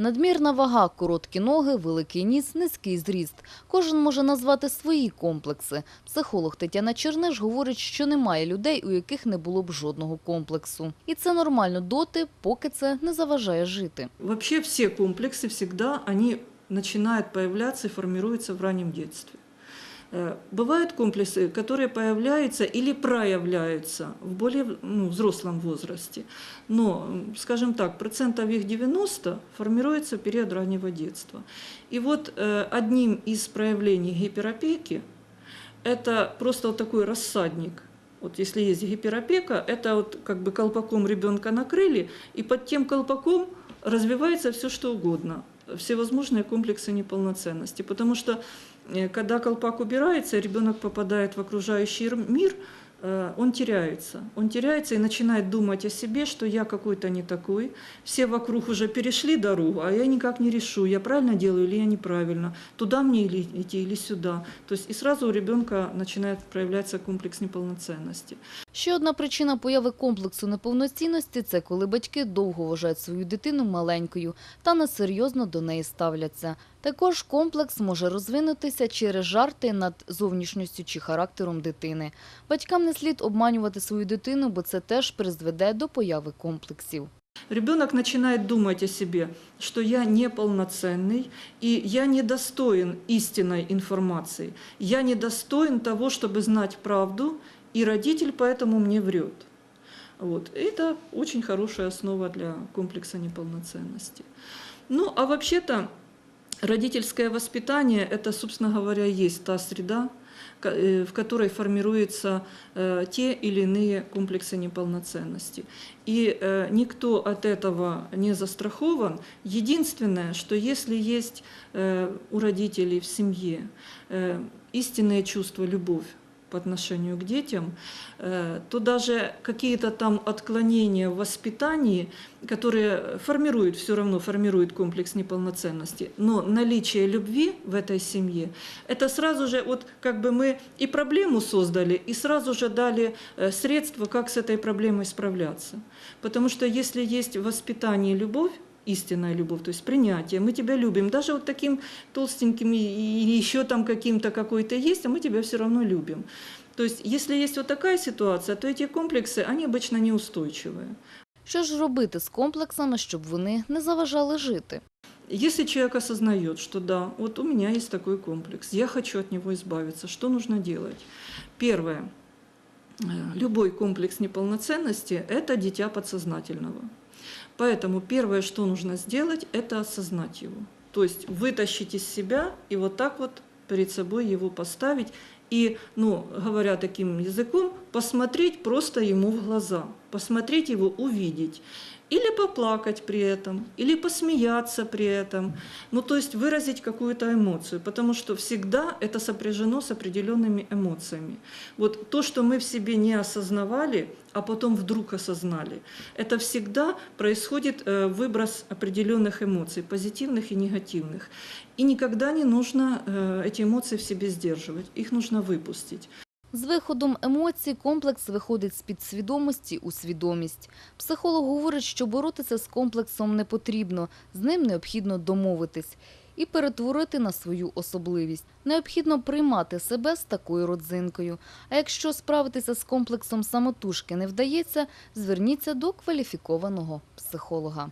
Надмірна вага, короткі ноги, великий ніс, низький зріст. Кожен може назвати свої комплекси. Психолог Тетяна Черниш говорить, що немає людей, у яких не було б жодного комплексу. І це нормально доти, поки це не заважає жити. Взагалі всі комплекси всегда, они починають появляться і формируются в раннім детстве. Э, Бывают комплексы, которые появляются или проявляются в более ну, взрослом возрасте. Но, скажем так, процентов их 90 формируется в период раннего детства. И вот э, одним из проявлений гиперопеки это просто вот такой рассадник. Вот если есть гиперопека, это вот как бы колпаком ребенка накрыли, и под тем колпаком развивается все что угодно, всевозможные комплексы неполноценности. Потому что э, когда колпак убирается, ребенок попадает в окружающий р- мир, э, он теряется. Он теряется и начинает думать о себе, что я какой-то не такой. Все вокруг уже перешли дорогу, а я никак не решу, я правильно делаю или я неправильно, туда мне или идти или сюда. То есть и сразу у ребенка начинает проявляться комплекс неполноценности. Ще одна причина появи комплексу неповноцінності – це коли батьки довго вважають свою дитину маленькою та несерйозно до неї ставляться. Також комплекс може розвинутися через жарти над зовнішністю чи характером дитини. Батькам не слід обманювати свою дитину, бо це теж призведе до появи комплексів. Ребенок начинает думать о себе, что я неполноценный, и я недостоин истинной информации, я недостоин того, чтобы знать правду, и родитель поэтому мне врет. Вот. Это очень хорошая основа для комплекса неполноценности. Ну, а вообще-то родительское воспитание – это, собственно говоря, и есть та среда, ко- э, в которой формируются э, те или иные комплексы неполноценности. И э, никто от этого не застрахован. Единственное, что если есть э, у родителей в семье э, истинное чувство, любовь по отношению к детям, э, то даже какие-то там отклонения в воспитании, которые формируют, все равно формируют комплекс неполноценности, но наличие любви в этой семье, это сразу же, вот как бы мы и проблему создали, и сразу же дали э, средства, как с этой проблемой справляться. Потому что если есть в воспитании любовь, истинная любовь, то есть принятие, мы тебя любим, даже вот таким толстеньким и- и еще там каким-то какой-то есть, а мы тебя все равно любим. То есть если есть вот такая ситуация, то эти комплексы, они обычно неустойчивые. Що ж робити з комплексами, щоб вони не заважали жити? Если человек осознает, что да, вот у меня есть такой комплекс, я хочу от него избавиться, что нужно делать? Первое. Э, Любой комплекс неполноценности – это дитя подсознательного. Поэтому первое, что нужно сделать, это осознать его. То есть вытащить из себя и вот так вот перед собой его поставить и, ну, говоря таким языком, посмотреть просто ему в глаза, посмотреть его, увидеть. Или поплакать при этом, или посмеяться при этом. Ну, то есть выразить какую-то эмоцию, потому что всегда это сопряжено с определенными эмоциями. Вот то, что мы в себе не осознавали, а потом вдруг осознали, это всегда происходит э, выброс определенных эмоций, позитивных и негативных. И никогда не нужно э, эти эмоции в себе сдерживать, их нужно выпустить. З виходом емоцій комплекс виходить з підсвідомості у свідомість. Психолог говорить, що боротися з комплексом не потрібно, з ним необхідно домовитись і перетворити на свою особливість. Необхідно приймати себе з такою родзинкою. А якщо справитися з комплексом самотужки не вдається, зверніться до кваліфікованого психолога.